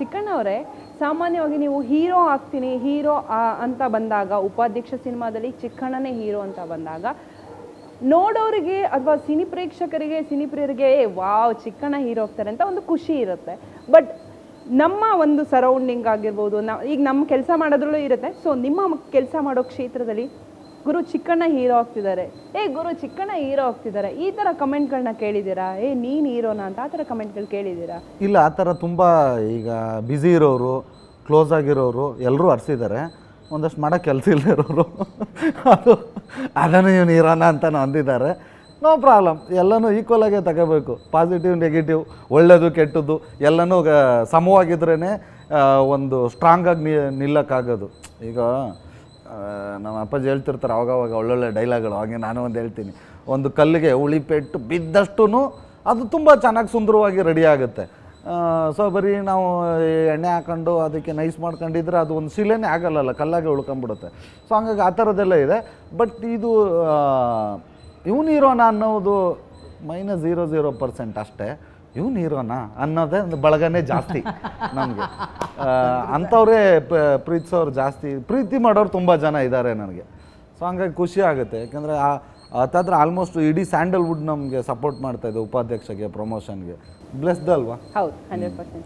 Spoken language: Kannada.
ಚಿಕ್ಕಣ್ಣ ಅವರೇ ಸಾಮಾನ್ಯವಾಗಿ ನೀವು ಹೀರೋ ಆಗ್ತೀನಿ ಹೀರೋ ಅಂತ ಬಂದಾಗ ಉಪಾಧ್ಯಕ್ಷ ಸಿನಿಮಾದಲ್ಲಿ ಚಿಕ್ಕಣ್ಣನೇ ಹೀರೋ ಅಂತ ಬಂದಾಗ ನೋಡೋರಿಗೆ ಅಥವಾ ಸಿನಿ ಪ್ರೇಕ್ಷಕರಿಗೆ ಸಿನಿ ಪ್ರಿಯರಿಗೆ "ಏ, ವಾವ್ ಚಿಕ್ಕಣ್ಣ ಹೀರೋ ಆಗ್ತಾರೆ ಅಂತ ಒಂದು ಖುಷಿ ಇರುತ್ತೆ. ಬಟ್ ನಮ್ಮ ಒಂದು ಸರೌಂಡಿಂಗ್ ಆಗಿರ್ಬೋದು ನಾವು ಈಗ ನಮ್ಮ ಕೆಲಸ ಮಾಡೋದ್ರಲ್ಲೂ ಇರುತ್ತೆ. ಸೊ ನಿಮ್ಮ ಕೆಲಸ ಮಾಡೋ ಕ್ಷೇತ್ರದಲ್ಲಿ ಗುರು ಚಿಕ್ಕಣ್ಣ ಹೀರೋ ಆಗ್ತಿದ್ದಾರೆ. ಏ ಗುರು ಚಿಕ್ಕಣ್ಣ ಹೀರೋ ಆಗ್ತಿದ್ದಾರೆ. ಈ ಥರ ಕಮೆಂಟ್ಗಳನ್ನ ಕೇಳಿದ್ದೀರಾ? ಏ ನೀನು ಹೀರೋನಾ ಅಂತ ಆ ಥರ ಕಮೆಂಟ್ಗಳು ಕೇಳಿದ್ದೀರಾ? ಇಲ್ಲ, ಆ ಥರ ತುಂಬ ಈಗ ಬ್ಯುಸಿ ಇರೋರು ಕ್ಲೋಸ್ ಆಗಿರೋರು ಎಲ್ಲರೂ ಅರ್ಸಿದ್ದಾರೆ. ಒಂದಷ್ಟು ಮಾಡೋ ಕೆಲಸ ಇರೋರು. ಅದು, ಅದನ್ನು ಇವನು ಇರೋಣ ಅಂತ ಅಂದಿದ್ದಾರೆ. ನೋ ಪ್ರಾಬ್ಲಮ್ ಎಲ್ಲನೂ ಈಕ್ವಲ್ ಆಗೇ ತಗೋಬೇಕು. ಪಾಸಿಟಿವ್ ನೆಗೆಟಿವ್ ಒಳ್ಳೆಯದು ಕೆಟ್ಟದ್ದು ಎಲ್ಲನೂ ಸಮವಾಗಿದ್ರೇ ಒಂದು ಸ್ಟ್ರಾಂಗಾಗಿ ನಿಲ್ಲಕ್ಕಾಗೋದು. ಈಗ ನಮ್ಮ ಅಪ್ಪಾಜಿ ಹೇಳ್ತಿರ್ತಾರೆ ಅವಾಗವಾಗ ಒಳ್ಳೊಳ್ಳೆ ಡೈಲಾಗ್ಗಳು ಹಾಗೆ ನಾನು ಒಂದು ಹೇಳ್ತೀನಿ. ಒಂದು ಕಲ್ಲಿಗೆ ಉಳಿಪೆಟ್ಟು ಬಿದ್ದಷ್ಟು ಅದು ತುಂಬ ಚೆನ್ನಾಗಿ ಸುಂದರವಾಗಿ ರೆಡಿ ಆಗುತ್ತೆ. ಸೊ ಬರೀ ನಾವು ಎಣ್ಣೆ ಹಾಕೊಂಡು ಅದಕ್ಕೆ ನೈಸ್ ಮಾಡ್ಕೊಂಡಿದ್ರೆ ಅದು ಒಂದು ಶಿಲೆನೇ ಆಗಲ್ಲಲ್ಲ, ಕಲ್ಲಾಗೆ ಉಳ್ಕೊಂಬಿಡುತ್ತೆ ಸೊ ಹಂಗಾಗಿ ಆ ಥರದ್ದೆಲ್ಲ ಇದೆ. ಬಟ್ ಇದು ಇವನಿರೋನ ಅನ್ನೋದು ಮೈನಸ್ ಝೀರೋ ಝೀರೋ ಪರ್ಸೆಂಟ್ ಅಷ್ಟೇ. ಇವನು ಹೀರೋನಾ ಅನ್ನೋದೇ ಒಂದು ಬಳಗನೇ ಜಾಸ್ತಿ ನಮಗೆ. ಅಂಥವ್ರೇ ಪ್ರೀತಿಸೋರು ಜಾಸ್ತಿ. ಪ್ರೀತಿ ಮಾಡೋರು ತುಂಬ ಜನ ಇದ್ದಾರೆ ನನಗೆ. ಸೊ ಹಂಗಾಗಿ ಖುಷಿ ಆಗುತ್ತೆ. ಯಾಕಂದರೆ ಅದಾದ್ರೆ ಆಲ್ಮೋಸ್ಟ್ ಇಡೀ ಸ್ಯಾಂಡಲ್ವುಡ್ ನಮಗೆ ಸಪೋರ್ಟ್ ಮಾಡ್ತಾ ಇದೆ ಉಪಾಧ್ಯಕ್ಷಗೆ ಪ್ರಮೋಷನ್ಗೆ ಬ್ಲೆಸ್ಡ್ ಅಲ್ವಾ? ಹೌದು ಹಂಡ್ರೆಡ್ ಪರ್ಸೆಂಟ್